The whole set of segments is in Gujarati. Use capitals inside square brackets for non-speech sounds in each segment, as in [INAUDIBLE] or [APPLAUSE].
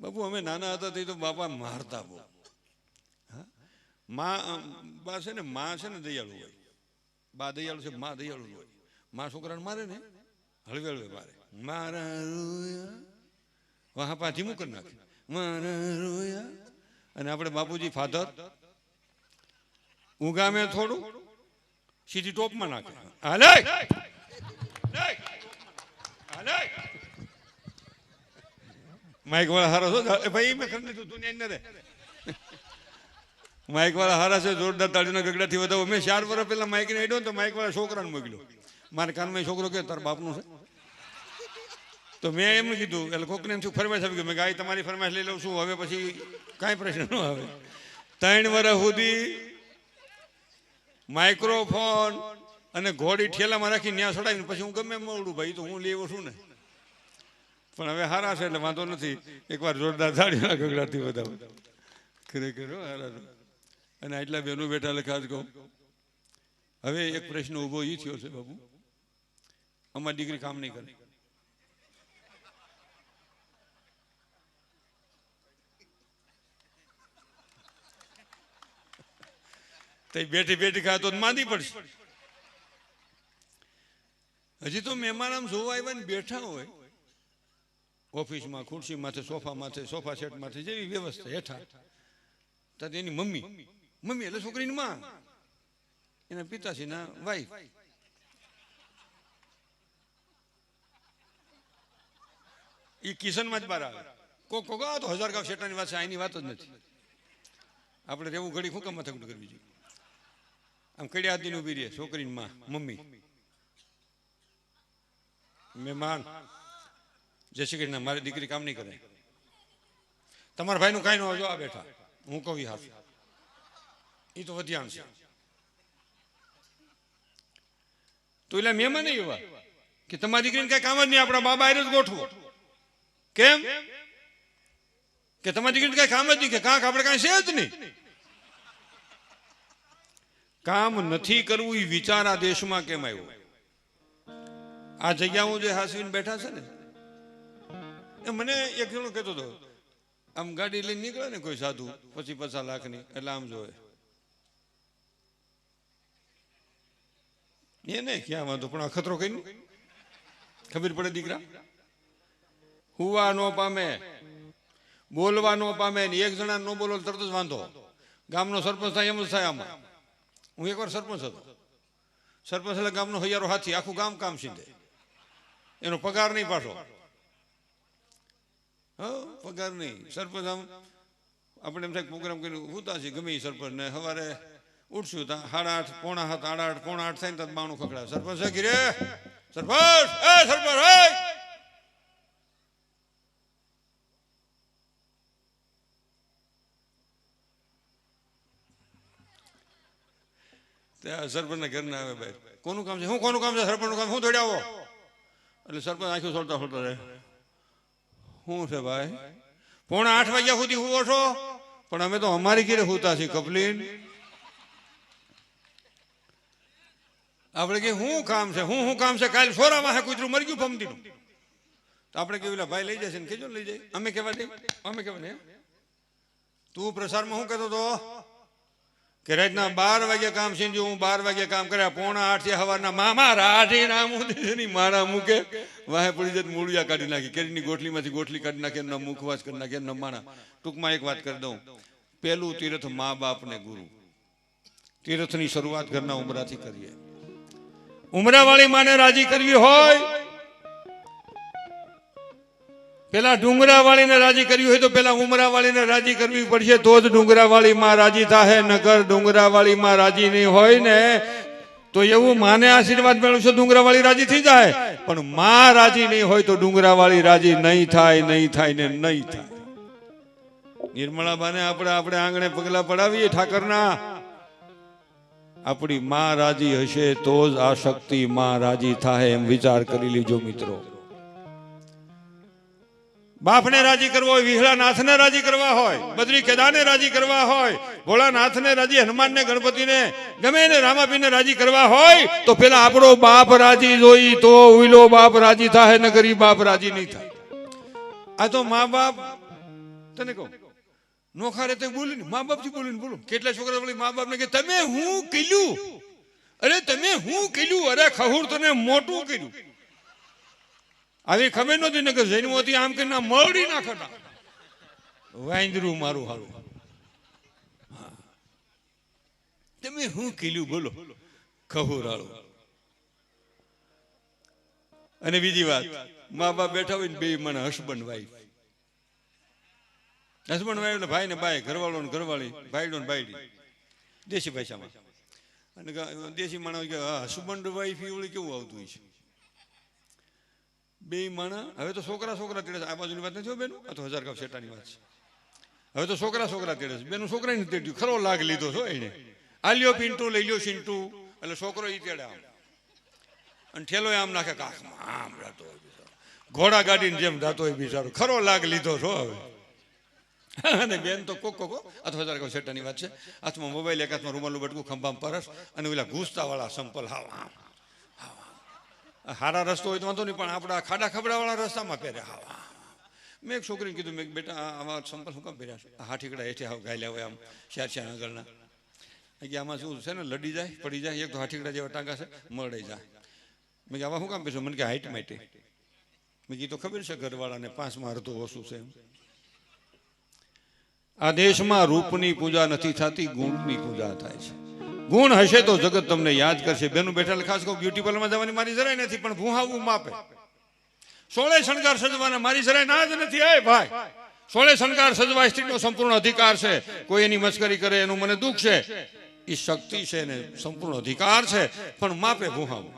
બાપુ, અમે નાના હતા તે તો બાપા મારતા બહુ? માં બા છે ને, માં છે ને દયાળુ હોય. બા દયાળુ છે, માં દયાળુ હોય. માં છોકરાને મારે ને? હળવે હળવે મારે. મારા રોયા. વાહ પા ધીમું કરી નાખે. મારા રોયા. અને આપણે બાપુજી ફાધર, ઉગામે થોડું, સીધી ટોપમાં નાખે. હાલે! હાલે! માઇક વાળા હારા છો? ભાઈ મેં કરી દીધું તું ને રે માઇક વાળા હારા છે, જોરદાર તાળીના ગગડાથી વધાવો. મેં ચાર વર્ષ પહેલા માઇક ને હેડ્યો તો માઇક વાળા છોકરાને મોકલ્યો. મારા કાનમાં છોકરો કે તાર બાપનું છે? તો મેં એમ કીધું, એટલે કોકને એમ શું ફરમાઈશ આપી ગયું. મેં ગાય તમારી ફરમાઈશ લઈ લઉં છું. હવે પછી કાંઈ પ્રશ્ન ન આવે. ત્રણ વર્ષ સુધી માઇક્રોફોન અને ઘોડી ઠેલામાં રાખી ન્યા ચડાવીને પછી હું ગમે મળું ભાઈ તો હું લેવો છું ને. પણ હવે હારા છે એટલે વાંધો નથી. એકવાર જોરદાર ધાડીના ગગડાથી વધાવો. ખરેખર હારા અને આટલા બહેનો બેઠા ખાસ કહું. હવે એક પ્રશ્ન ઊભો એ થયો છે બાબુ અમારી દીકરી કામ નહીં કરે. બેઠી બેઠી ખાય તો માંદી પડશે. હજી તો મહેમાન આમ જોવા આવ્યા ને બેઠા હોય ઓફિસમાં ખુરશી માથે સોફા માથે સોફા સેટ માથે જેવી વ્યવસ્થા હેઠા ત્યાં એની મમ્મી. મમ્મી એટલે છોકરીની માં. એના પિતાશ્રીના વાઈફ એ કિશનમાં જ બહાર આવે. કોક કોક, આ તો હજાર ગાવ શેટાની વાત છે આની વાત જ નથી. આપણે રહેવું ઘડી શું માથે માથાકૂટ કરવી જોઈએ? આમ કડી હાથીને ઊભી રહીએ છોકરીની માં, મમ્મી. મહેમાન જય શ્રી કૃષ્ણ, મારી દીકરી કામ નહીં કરે. તમારા ભાઈનું કાંઈ ન જો આ બેઠા. હું કહું હાથ. એ તો વધ્યાણ છે. તો એટલે મેમાં નહીં એવા કે તમારી દીકરીને કઈ કામ જ નહીં, આપણા બાબા આરે જ ગોઠવો. કેમ? કે તમારી દીકરીને કઈ કામ જ નહીં, કે કાંક આપણે કાંઈ છે જ નહીં. કામ નથી કરવું એ વિચાર આ દેશમાં કેમ આવ્યો? આ જગ્યાઓ જે હાસવીને બેઠા છે ને મને એક જણો કહેતો હતો, આમ ગાડી લઈને નીકળે ને કોઈ સાધુ, પછી પચાસ લાખની. એટલે આમ જોવે. એ નહીં ક્યાં વાંધો, પણ આ ખતરો કઈ ખબર પડે દીકરા? હુવા નો પામે, બોલવા નો પામે એક જણા નો બોલો તરત જ વાંધો. ગામનો સરપંચ થાય, એમ જ થાય આમાં. હું એકવાર સરપંચ હતો. સરપંચ એટલે ગામનો હૈયારો હાથી, આખું ગામ કામ સીધે. એનો પગાર નહીં પાછો. હા, પગાર નહીં. સરપંચ આમ, આપણે એમ થાય પ્રોગ્રામ કર્યું ઉતા છે ગમે એ સરપંચ ને. સવારે ઉઠશું ત્યાં સાડા આઠ, પોણા સાત, સાડા આઠ, પોણા આઠ થાય ને ત્યાં બાણું ખકડાય સરપંચ છે રે સરપંચ, એ, સરપંચ હે ત્યાં સરપંચના ઘર ના આવે ભાઈ. કોનું કામ છે? હું કોનું કામ છે? સરપંચનું કામ? હું દોડ્યા આવો. એટલે સરપંચ આખું સોલતા સોલતા રહે. શું છે ભાઈ? પોણા આઠ વાગ્યા સુધી હુવો છો? પણ અમે તો અમારી ઘેરે હુતા છીએ કપલીન આપણે કે શું કામ છે? હું શું કામ છે? કાલ સોરામાં હે કૂતરું મરી ગયું ફમતીનું તો આપણે કેવું ભાઈ લઈ જશે ને કેજો લઈ જાય. અમે કેવા દે, અમે કેવા દે. તું પ્રસારમાં શું કહેતો તો કે રાતના બાર વાગ્યા કામ છે હું બાર વાગ્યા કામ કર્યા, પોણા આઠ સવારના મામા રાઢી નામ નહીં મારા મૂકે, વાહે પડી જત મૂળિયા કાઢી નાખી, કેરીની ગોટલીમાંથી ગોટલી કાઢી નાખી એમના મુખવાસ કરી નાખી એમના માણા. ટૂંકમાં એક વાત કરી દઉં. પેલું તીર્થ મા બાપ ને ગુરુ. તીર્થની શરૂઆત ઘરના ઉમરાથી કરીએ. ઉમરાવાળી માને રાજી કરવી હોય પેલા ડુંગરાવાળીને રાજી કરવી હોય તો પેલા ઉમરાવાળીને રાજી કરવી પડશે, તો જ ડુંગરાવાળી માં રાજી થાય નગર ડુંગરાવાળી માં રાજી નહીં હોય ને, તો એવું માને આશીર્વાદ મેળવશો, ડુંગરાવાળી રાજી થઈ જાય. પણ માં રાજી નહીં હોય તો ડુંગરાવાળી રાજી નહીં થાય નહીં થાય ને નહીં થાય. નિર્મળાબાને આપણે આપણે આંગણે પગલા પડાવીએ, ઠાકરના. આપણી માં રાજી હશે તો જ આ શક્તિ માં રાજી થાય એમ વિચાર કરી લીજો મિત્રો. બાપને રાજી કરવો હોય વિહળાનાથને રાજી કરવા હોય, બદ્રી કેદારને રાજી કરવા હોય, ભોળાનાથને રાજી, હનુમાનને, ગણપતિને, ગમે ને રામાપીને રાજી કરવા હોય, તો પેલા આપણો બાપ રાજી જોઈ તો ઉઈલો બાપ રાજી થાય ને ગરીબ બાપ રાજી નહીં થાય આ તો મા બાપ, તને કહું નોખા રે તો બોલી મા બાપથી બોલીને બોલું. કેટલા છોકરા બોલી મા બાપને કે, તમે હું કીધું? અરે તમે હું કીધું? અરે ખહુર તને મોટું કર્યું આવી ખબર નહોતી ને કે જન્મોથી આમ કે ના મળી નાખતા. વાંદરું મારું હારું. તમે હું કીલું બોલો. ખહુર હારું અને બીજી વાત, મા બાપ બેઠા હોય ને બે મને હસબન્ડ વાઈફ હસબન્ડ વાઈફ ને ભાઈ ને ભાઈ ઘરવાળો ને ઘરવાળી, ભાઈડો ને ભાઈડી. દેશી ભાષામાં. અને દેશી માણસ કે હસબન્ડ વાઈફ એવું કેવું આવતું હોય છે? બે માણા. હવે તો છોકરા છોકરા તેડે આ બાજુની વાત નથી બેનું? આ તો હજાર કાપ શેટાની વાત છે. હવે તો છોકરા છોકરા તેડે છે. બેનું છોકરાને તેડ્યું. ખરો લાગ લીધો છો એને. આલ્યો લ્યો પિન્ટુ, લઈ લ્યો સિન્ટુ. એટલે છોકરો એ તેડે આમ. અને ઠેલો આમ નાખે કાખમાં આમ રાતો હોય ઘોડા ગાડીને જેમ જાતો હોય બિચારો. ખરો લાગ લીધો છો હવે. અને બેન તો કોક કોકો અથવા હજાર કહું સેટાની વાત છે. હાથમાં મોબાઈલ, એક હાથમાં રૂમાલું બટકું, ખંભામાં પરસ અને ઓલા ઘૂસતાવાળા સંપલ હાવ આમ હારા રસ્તો હોય તો વાંધો નહીં, પણ આપણા ખાડા ખબડાવાળા રસ્તામાં પહેર્યા આવા મેં એક છોકરીને કીધું, મેં બેટા આવા સંપલ શું કામ પહેર્યા છે? હા ઠીકડા હેઠે આવ ગાયલા હોય આમ શ્યાર શ્યાર આગળના કે આમાં શું છે ને, લડી જાય, પડી જાય, એક તો હાઠીકડા જેવા ટાંકા છે મળી જાય મેં કે આવા શું કામ પહેરશો? મને કે, હાઈટ માટે. મેં કીધું ખબર છે ઘરવાળાને પાંચમાં મારતો ઓછું છે આ દેશમાં રૂપની પૂજા નથી થતી ગુણની પૂજા થાય છે. ગુણ હશે તો જગત તમને યાદ કરશે. બેનું બેઠા ખાસ કહું બ્યુટી પાર્લરમાં જવાની મારી જરાય નથી, પણ ભૂહાવું માપે. સોળે શણગાર સજવાના, મારી જરાય ના જ નથી. આય ભાઈ, સોળે શણગાર સજવા સ્ત્રીનો સંપૂર્ણ અધિકાર છે. કોઈ એની મસ્કરી કરે, એનું મને દુઃખ છે. એ શક્તિ છે ને, સંપૂર્ણ અધિકાર છે, પણ માપે ભૂહાવું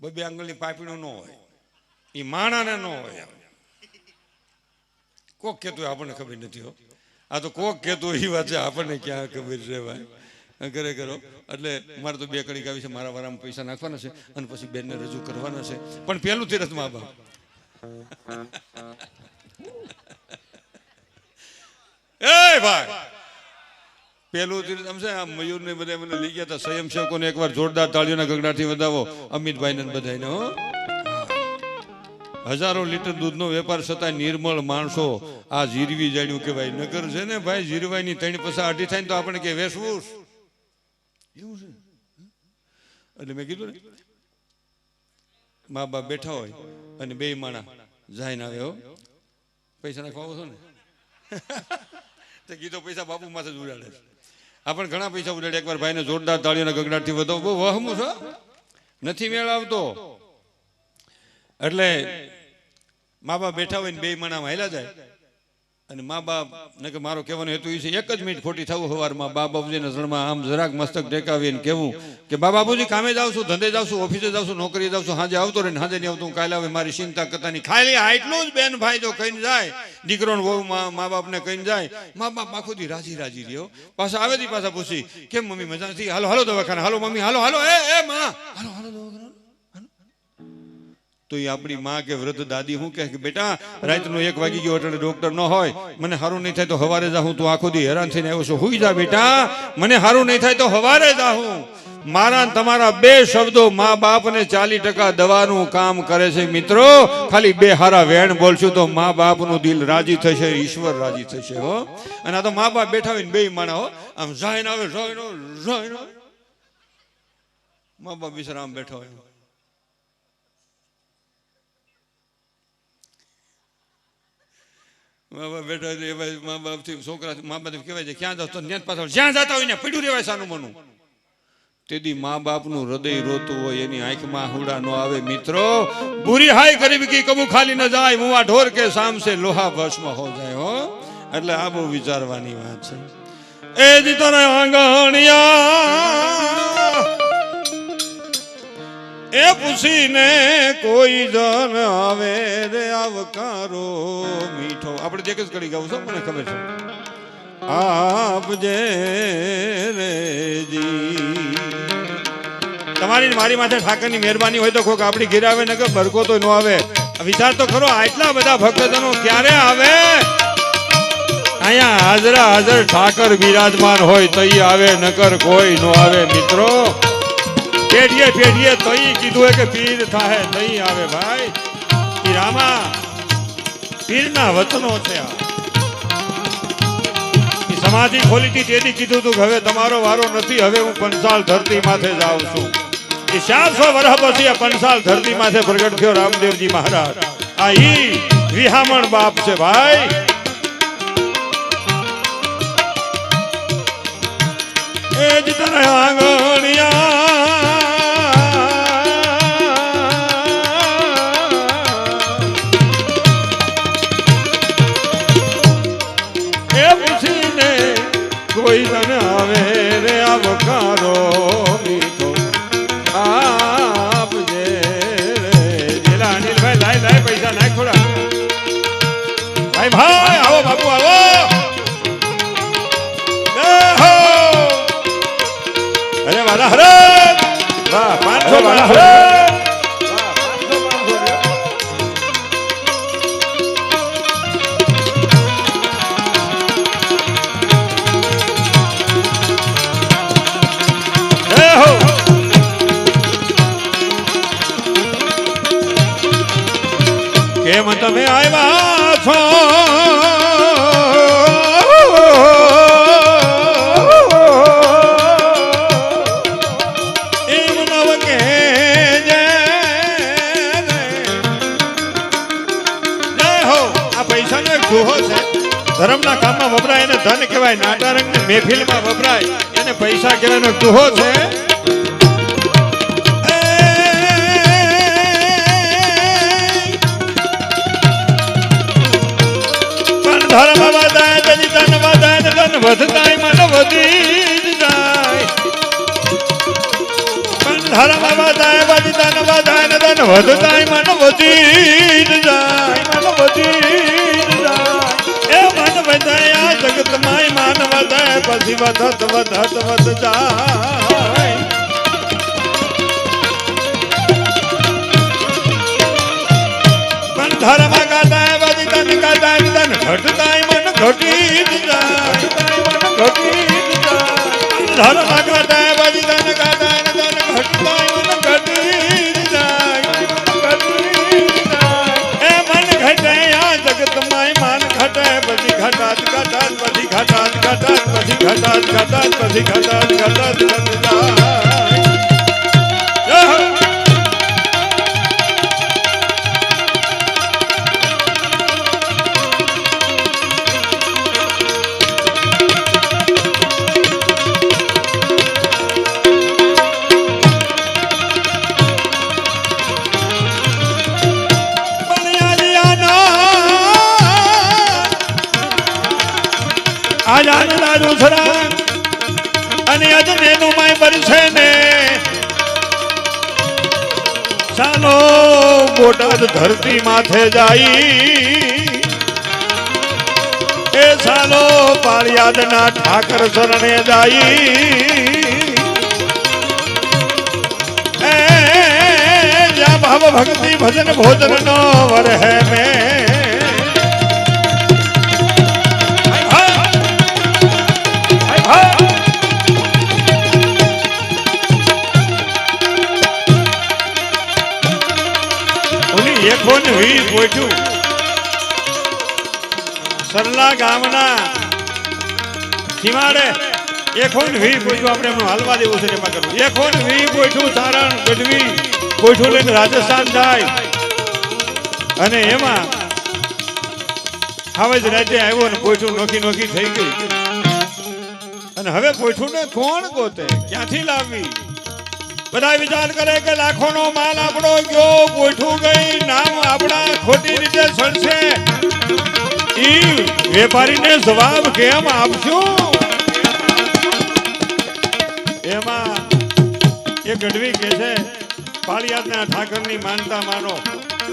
બબે આંગળની પાપીનું ન હોય. એ માણાને ન હોય. કોક હોય, આપણને ખબર નથી હો. આ તો કોક હોય, એ વાત છે, આપણને ક્યાં ખબર છે ભાઈ? કરે કરો એટલે મારે તો બે કડી ગાવી છે, મારા વારામાં પૈસા નાખવાના છે અને પછી બેનને રજૂ કરવાના છે. પણ પહેલું તીરથ મા બાપ એ ભાઈ! પેલું તીર્થ આમ છે, આ મયુર ને બધા મને લઈ ગયા હતા, સ્વયંસેવકોને એકવાર જોરદાર તાળીઓના ગગડાથી વધાવો. અમિતભાઈ ને બધાને હો. હજારો લીટર દૂધનો વેપાર છતાં નિર્મળ માણસો આ જીરવી જાણ્યું કે ભાઈ નગર છે ને ભાઈ, જીરવાની ત્રણ પૈસા અઢી થાય ને તો આપણે કે વેસવું એવું એટલે મેં કીધું ને મા બાપ બેઠા હોય અને બે માણા જાય આવે હો. પૈસા નાખવા છો ને? [LAUGHS] તે કીધો પૈસા બાપુ માથે જ ઉડાડે આપણે ઘણા પૈસા ઉડાડે એકવાર ભાઈને જોરદાર તાળીઓના ગગડાટથી વધો. બહુ વહમું છો. નથી મેળ આવતો. એટલે મા બાપ બેઠા હોય ને બે માણામાં હેલા જાય. અને મા બાપ ને કે મારો કહેવાનો હેતુ એ છે, એક જ મિનિટ ખોટી થવું સવારમાં બા બાપુજીના શરણમાં આમ જરાક મસ્તક ટેકાવીને કહેવું કે બા બાપુજી કામે જાઉં છું ધંધે જાઉં છું ઓફિસે જાઉં છું નોકરીએ જાઉં છું હાજે આવતો રહીને હાજે નહીં આવતો, હું કાલે આવે મારી ચિંતા કરતાની. ખાલી આટલું જ બેન ભાઈ જો કહીને જાય, દીકરોને વહુ મા બાપને કહીને જાય, મા બાપ આખો દી રાજી રાજી રહ્યો. પાછા આવે દી પાછા પૂછી, કેમ મમ્મી મજા નથી? હાલો હાલો દવાખાને, હાલો મમ્મી, હાલો હાલો, એ એ, માં, હાલો હાલો દવાખાને. તો એ આપણી માં કે વૃદ્ધ દાદી શું કે, બેટા, રાતનું એક વાગી ગયો એટલે ડોક્ટર ન હોય. મને સારું નહીં થાય તો હવારે જાઉં તું આખો દી હેરાન થઈને આવ્યો છું. હુઈ જા બેટા. મને સારું નહીં થાય તો હવારે જાઉં મારા તમારા બે શબ્દો મા બાપ ને ચાલી ટકા દવાનું કામ કરે છે. મિત્રો, ખાલી બે હારા વેણ બોલશું તો મા બાપનું દિલ રાજી થશે, ઈશ્વર રાજી થશે, હો. અને આ તો મા બાપ બેઠા હોય ને બે માણા હો. આમ જાઈને આવે જાઈને જાઈને. મા બાપ વિશ્રામ બેઠા હોય. કહેવાય છે, ક્યાં જાવ તો પાછળ, જ્યાં જતા હોય ને પડ્યું રહેવાય સાનું મનું. તેથી મા બાપનું હૃદય રોતું હોય, એની આંખમાં હુડા નો આવે. મિત્રો, બુરી હાય ગરીબ કી કબુ ખાલી ન જાય, મુવા ઢોર કે સામસે લોહા ભસ્મ હો જાય, હો. એટલે આ બહુ વિચારવાની વાત છે. એ જી તને આંગણિયા એ પૂછીને કોઈ જન આવે રે આવકારો મીઠો. આપણે જે કઈ કરી ગાવું છો, મને ખબર છે. આપજે રે જી. તમારી મારી માથે ઠાકરની મહેરબાની હોય તો કોક આપણી ઘેર આવે ને કે ભરકો તો ન આવે. વિચાર તો ખરો, આટલા બધા ભક્તજનો ક્યારે આવે? અહીંયા હાજરા હાજર ઠાકર બિરાજમાન હોય તો આવે, નકર કોઈ નો આવે, મિત્રો. પેઢીએ પેઢીએ તઈ કીધું કે પીર થાહે નહીં આવે ભાઈ. ઈ પીરના વચનો છે આ. સમાધિ ખોલી હતી તેથી કીધું તું હવે તમારો વારો નથી, હવે હું પંસાલ ધરતી માથે જાઉં છું. એ ચારસો વર્ષ પછી આ પંસાલ ધરતી માથે પ્રગટ થયો રામદેવજી મહારાજ. આ ઈ વિહામણ બાપ છે ભાઈ. એ જ તને આંગણિયા ભાઈ ભાઈ આવો બાપુ આવો. અરે વાલા હરે. વાહ પાંચસો વાલા હરે. આ પૈસાનો એક દોહો છે. ધર્મના કામમાં વપરાય એને ધન કહેવાય નાટારંગ ને મહેફિલમાં વપરાય. એને પૈસા કહેવાનો ગુહો છે. ધર્મ વધાય તેની ધન વધાય ને ધન વધતાય, મન વધી જાય. પણ ધર્મ વધાય વધી ધન વધાય ને ધન વધતાય, મન વધી જાય. મન વધી પછી વધત વધત વધ જાય. પણ ધર્મ ગાતા બધી તન ગાતા તન ઘટતાય મન ઘટી જાય. ઘટી જાય. ધર્મ ગાતા બધી તન ગાતા તન ઘટતાય ઘટાત પછી ઘટાત ઘટાત પછી ઘટાત ઘટાત ઘટ દુસરા અને અજનેનું માય બનશે ને. ચાલો બોટાદ ધરતી માથે જાય. એ ચાલો પાળિયાદના ઠાકર શરણે જાય. ભાવ ભક્તિ ભજન ભોજન નો વરહે મેં. ને વી પોઠ્યું સરલા ગામના સીમાડે એખોન વી પોઠ્યું આપણે એમનું હાલવા દેવું છે એમાં કરવું. એખોન વી પોઠ્યું સારણ ગઢવી પોઠ્યું લઈને રાજસ્થાન જાય. અને એમાં હવે જ રાજ્ય આવ્યો ને પોઠું નોખી નોખી થઈ ગઈ. અને હવે પોઠું ને કોણ ગોતે? ક્યાંથી લાવવી? બધા વિચાર કરે કે લાખો નો માલ આપણો ગયો, ગોઠું ગઈ, નામ આપણા ખોટી રીતે સડશે ઈ વેપારીને જવાબ કેમ આપશું? એમાં એ ગઢવી કે છે, પાળિયાદના ઠાકરની માનતા માનો.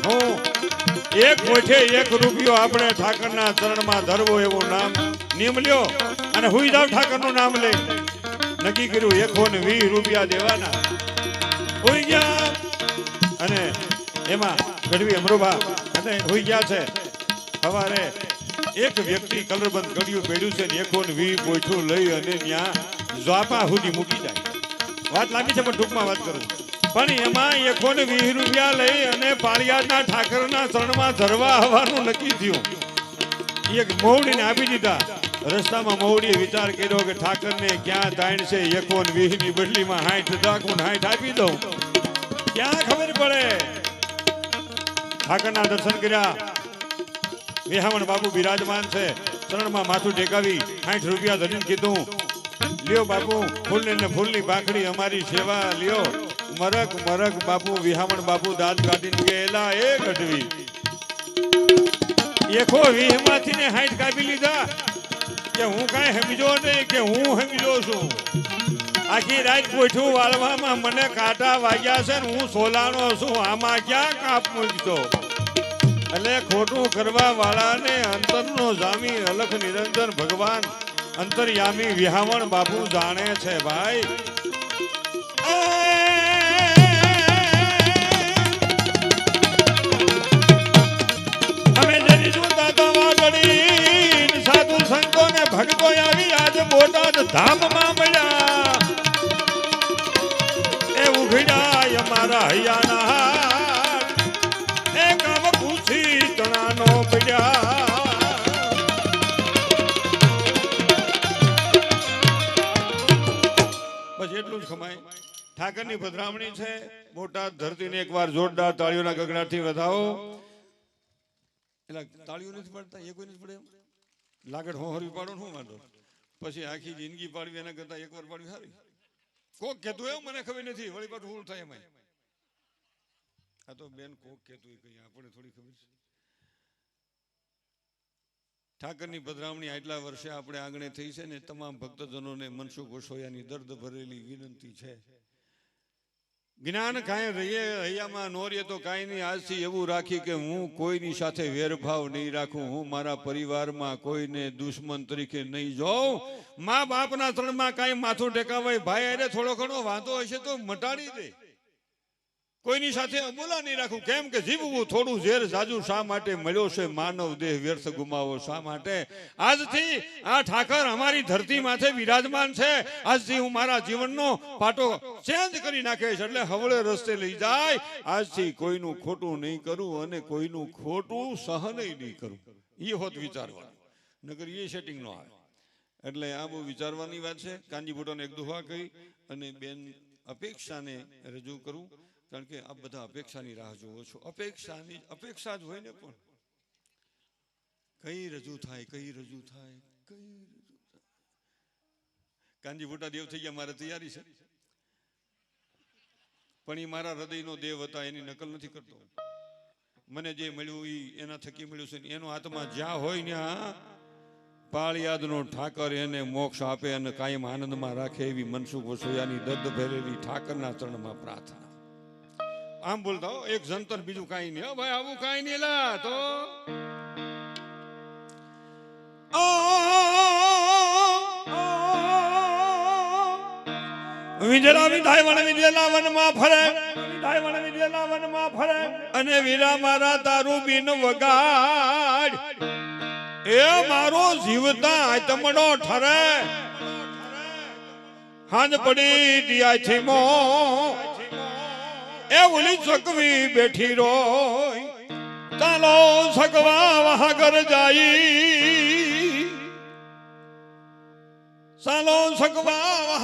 હું એક ઓછે એક રૂપિયો આપણે ઠાકરના ચરણમાં ધરવો એવું નામ નિયમ લ્યો અને હુઈ જાવ ઠાકરનું નામ લઈ. નક્કી કર્યું એકો ને વીસ રૂપિયા દેવાના. હુઈ ગયા. અને એમાં ગઢવી અમરોભા અને હોઈ ગયા છે. સવારે એક વ્યક્તિ કલરબંધ કર્યું પેડ્યું છે એકો ને વી પોઠું લઈ અને ત્યાં ઝાપા સુધી મૂકી જાય. વાત લાંબી છે, પણ ટૂંકમાં વાત કરું. પણ એમાં એકોને વીસ રૂપિયા લઈ અને પાળિયાદના ઠાકરના ચરણમાં ધરવા આવવાનું નક્કી થયું. એક મોવડીને આપી દીધા. રસ્તામાં મોવડીએ વિચાર કર્યો કે ઠાકરને ક્યાં તાણ છે, એકોન વીસની બદલીમાં હાઈઠ દાખું હાઈઠ આપી દઉં. ક્યાં ખબર પડે? ઠાકરના દર્શન કર્યા. વિહામણ બાપુ બિરાજમાન છે. ચરણમાં માથું ટેકાવી સાઠ રૂપિયા ધરીને કીધું, લ્યો બાપુ ફૂલ ને ફૂલની ભાખડી અમારી સેવા લ્યો. મરક મરક બાપુ વિહામણ બાપુ દાંત કાઢીને ગયેલા એ ગઢવી એકો વીહમાંથી ને હાઈટ કાપી લીધા. કે હું કાંઈ સમજો નહીં, કે હું સમજો છું. આખી રાત કોઠું વાળવામાં મને કાંટા વાગ્યા છે ને હું સોલાનો છું. આમાં ક્યાં કાપ મૂકતો એટલે ખોટું કરવા વાળાને અંતરનો જામી અલખ નિરંજન ભગવાન અંતર્યામી વિહામણ બાપુ જાણે છે ભાઈ. બોટાદ બસ એટલું જ ખમાય ઠાકરની પધરામણી છે. મોટા ધરતીને એકવાર જોરદાર તાળીઓના ગગડાટથી વધાવો. તાળીઓ નથી પડતા, એ કોઈ નથી પડે? લાગડ હોહરવી પાડો શું વાંધો? પછી આખી જિંદગી પાડવી એના કરતા એકવાર પાડવી સારી. કોક કહેતું એવું મને ખબર નથી. વળી પાછું ઉલ થાય એમાં આ તો બેન કોક કહેતું કઈ આપણે થોડી ખબર છે. ઠાકરની પધરામણી આટલા વર્ષે આપણે આંગણે થઈ છે ને તમામ ભક્તજનોને મનસુખ ગોસોયાની દર્દ ભરેલી વિનંતી છે. જ્ઞાન કાંઈ રહીએ, હૈયામાં નો રહીએ તો કાંઈ નહીં આજથી એવું રાખી કે હું કોઈની સાથે વેરભાવ નહીં રાખું, હું મારા પરિવારમાં કોઈને દુશ્મન તરીકે નહીં જોઉં. મા બાપના તણમાં કાંઈ માથું ટેકાવાય, ભાઈ, અરે થોડો ઘણો વાંધો હશે તો મટાડી દે. કોઈની સાથે અબોલા નહીં રાખું. કેમ કે જીવવું થોડું ઝેર જાજુ શા માટે મળ્યો છે? માનવ દેહ વ્યર્થ ગુમાવો શા માટે? આજથી આ ઠાકર અમારી ધરતી માથે વિરાજમાન છે. આજથી હું મારા જીવનનો પાટો ચેન્જ કરી નાખીશ એટલે હવળે રસ્તે લઈ જાય. આજથી કોઈનું ખોટું નહીં કરું અને કોઈનું ખોટું સહન નહીં કરું. એ હોત વિચારવાનું. નગર એ સેટિંગ નો આવે. એટલે આ બહુ વિચારવાની વાત છે. કાંજી ભૂટોને એક દુહા કહી અને બેન અપેક્ષાને રજૂ કરું. કારણ કે આ બધા અપેક્ષાની રાહ જોવો છો. અપેક્ષાની અપેક્ષા જ હોય ને પણ. કઈ રજૂ થાય, કઈ રજૂ થાય, કઈ કાંજી ભૂટા દેવ થઈ ગયા, મારે તૈયારી છે. પણ એ મારા હૃદયનો દેવ હતા, એની નકલ નથી કરતો. મને જે મળ્યું એ એના થકી મળ્યું છે એનો હાથમાં જ્યાં હોય ત્યાં પાળિયાદનો ઠાકર એને મોક્ષ આપે અને કાયમ આનંદમાં રાખે એવી મનસુખ વસોયાની દર્દ ભરેલી ઠાકરના ચરણમાં પ્રાર્થના. આમ બોલતા એક જંતર બીજું કાંઈ નહીં ભાઈ, આવું કાંઈ નહીં, લા, તો. વિજરા વિધાય વન વિજેલા વનમાં ફરે. વિધાય વન વિજેલા વનમાં ફરે. અને વીરા મારા તારું બિન વગાડ. એ મારો જીવતા આતમડો ઠરે. હાંજ પડી દિયાથી મો એ ઓલી સકવી બેઠી રોય. ચાલો સગવા વહાગર જાઈ ચાલો સગવા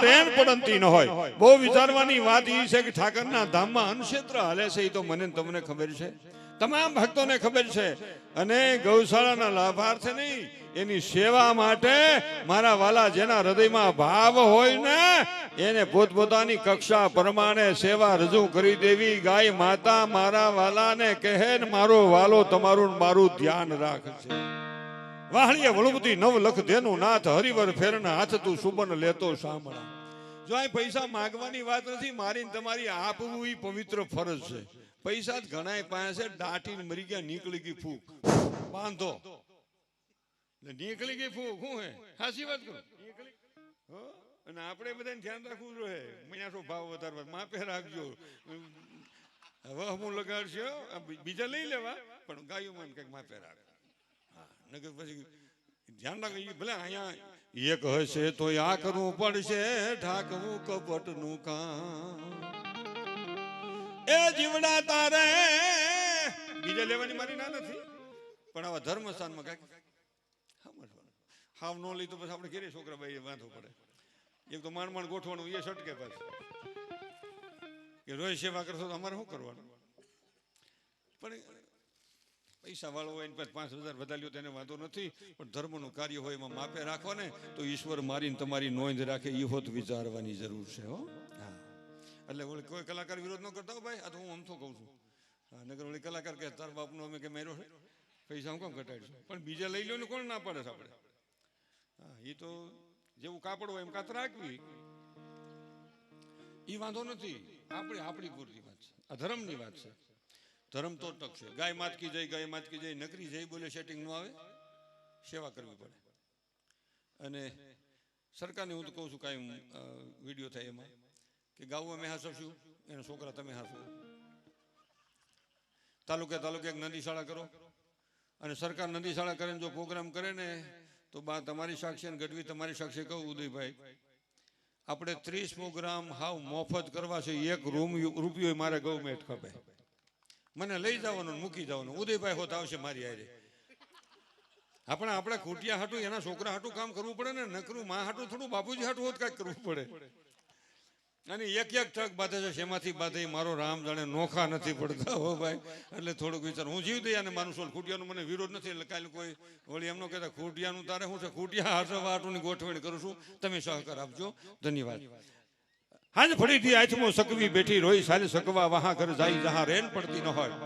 રેન પડંતી ન હોય. બહુ વિચારવાની વાત ઈ છે ઠાકરના ધામમાં અનુક્ષેત્ર હાલે છે એ તો મને તમને ખબર છે. તમામ ભક્તોને ખબર છે. અને ગૌશાળાના લાભાર્થ નહીં, એની સેવા માટે મારા વાલા જેના હૃદયમાં ભાવ હોય ને, એને પોતપોતાની કક્ષા પ્રમાણે સેવા રજૂ કરી દેવી. ગાય માતા મારા વાલાને કહે ને, મારો વાલો તમારું મારું ધ્યાન રાખશે વાહણીએ વળુમતી નવ લખ દેનું નાથ હરિવર ફેરના હાથ તું સુબન લેતો સાંભળા જો અહીં પૈસા માગવાની વાત નથી મારી તમારી આપવું એ પવિત્ર ફરજ છે. પૈસા જ ઘણાય પાસે છે દાટીને મરી ગયા, નીકળી ગઈ ફૂક. બાંધો. નીકળી ગઈ ફૂક, શું હે? હાસી વાત કરું? અને આપણે બધાને ધ્યાન રાખવું જોઈએ મૈયાસો ભાવ વધારવા. માપે રાખજો. હવે હું લગાડશે? બીજા લઈ લેવા, પણ ગાયું મને કંઈક માપે રાખ. હા નગર પછી ધ્યાન રાખજો ભલે અહીંયા એક હશે તો આ કરવું પડશે, ઢાકવું કપટનું કામ. એ જીવડા તારે. બીજા લેવાની મારી ના નથી. પણ આવા ધર્મ સ્થાનમાં કાંઈક હાવ નો લઈ તો પછી આપણે ઘેરે છોકરા ભાઈ વાંધો પડે. એક તો માંડ માંડ ગોઠવાનું એ સટકે પાછું. કે રોજ સેવા કરશો તો અમારે શું કરવાનું? પણ પૈસા વાળો હોય પછી પાંચ હજાર વધારે લ્યો તેને વાંધો નથી. પણ ધર્મનું કાર્ય હોય એમાં માપે રાખો ને તો ઈશ્વર મારીને તમારી નોંધ રાખે એ હોત વિચારવાની જરૂર છે હા. એટલે ઓલી કોઈ કલાકાર વિરોધ ન કરતા હો ભાઈ, આ તો હું અમથો કહું છું. હા નગર ઓલી કલાકાર કે તાર બાપનો અમે કે મેર્યો છે. પૈસા હું કામ ઘટાડીશું પણ બીજા લઈ લો ને કોણ ના પાડે આપણે હા એ તો જેવું કાપડ હોય એમ કાત રાખવી એ વાંધો નથી. આપણી આપણી પૂરતી વાત છે. આ ધર્મની વાત છે. ધર્મ તો ટકશે ગાય માતકી જઈ ગાય માતકી જઈ નકરી જઈ બોલે સેટિંગનું આવે, સેવા કરવી પડે. અને સરકારને હું તો કહું છું કાંઈ વીડિયો થાય એમાં. કે ગાવું અમે હાસવશું, એના છોકરા તમે હાસો. તાલુકે તાલુકે એક કરો. અને સરકાર નદી કરીને જો પ્રોગ્રામ કરે ને, તો બા તમારી સાક્ષી અને ગઢવી તમારી સાક્ષી કહું, ઉદયભાઈ. આપણે ત્રીસ પ્રોગ્રામ હાવ મોફત કરવા છે, એક રૂમ રૂપિયો મારે ગવર્મેન્ટ ખપે. મને લઈ જવાનું મૂકી જવાનું. ઉદયભાઈ હોત આવશે મારી આરે આપણે આપણે ખૂટિયા હાટું, એના છોકરા હાટું કામ કરવું પડે ને, નકરું માં હાટું થોડું બાપુજી હાટું હોત કાંઈક કરવું પડે. અને એક એક ઠગ બાંધે છે, શેમાંથી બાંધે મારો રામ જાણે નોખા નથી પડતા, હો ભાઈ. એટલે થોડુંક વિચાર. હું જીવ દઈ અને સોલ ખૂટિયાનું મને વિરોધ નથી, એટલે કાલે કોઈ વળી એમનો કહેતા, ખૂટિયાનું તારે શું છે? ખૂટિયા હાટવા હાટુની ગોઠવણી કરું છું. તમે સહકાર આપજો. ધન્યવાદ. હાજ ફરીથી આથમો સકવી બેઠી રોઈ સારી સકવા વહા ઘર જાય જહા રેન પડતી ન હોય.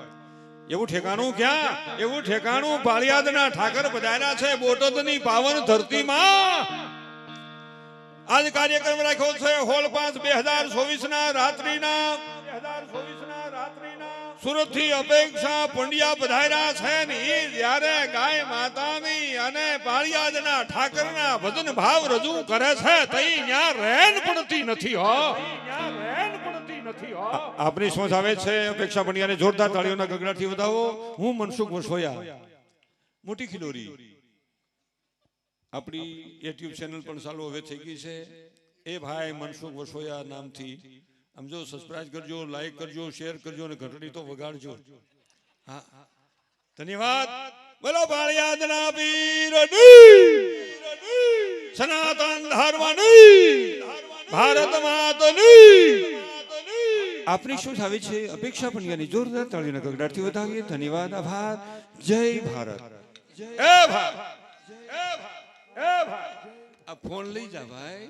એવું ઠેકાણું ક્યાં? એવું ઠેકાણું પાળિયાદના ઠાકર પધાર્યા છે, બોટદની પાવન ધરતીમાં. આજ કાર્યક્રમ રાખ્યો છે હોલ પાંચ બે હજાર ચોવીસ ના રાત્રિના. સુરતથી અપેક્ષા પંડ્યા પધાર્યા છે ને જ્યારે ગાય માતાની અને પાળિયાજના ઠાકરના ભજન ભાવ રજૂ કરે છે, તઈ ન્યા રહેન પડતી નથી, હો. આપની સોચ આવે છે, અપેક્ષા પંડ્યાને જોરદાર તાળીઓના ગગડાથી વધાવો. હું મનસુખ વસોયા. મોટી ખિલોરી. આપણી યુટ્યુબ ચેનલ પણ ચાલુ હવે થઈ ગઈ છે. એ ભાઈ મનસુખ વસોયા નામથી. આમ જો કરજો લાઈક કરજો શેર કરજો અને ઘંટડી તો વગાડજો. હા. ધન્યવાદ. બોલો પાળિયાદના પીરની સનાતન ધર્મની. ભારત માતની. આપની શું આવે છે? અપેક્ષા પણ યાની જોરદાર તાળીના ગગડાટથી વધાવીએ. ધન્યવાદ, આભાર. જય ભારત. જય ભારત. એ ભારત આ ફોન લઈ જા ભાઈ.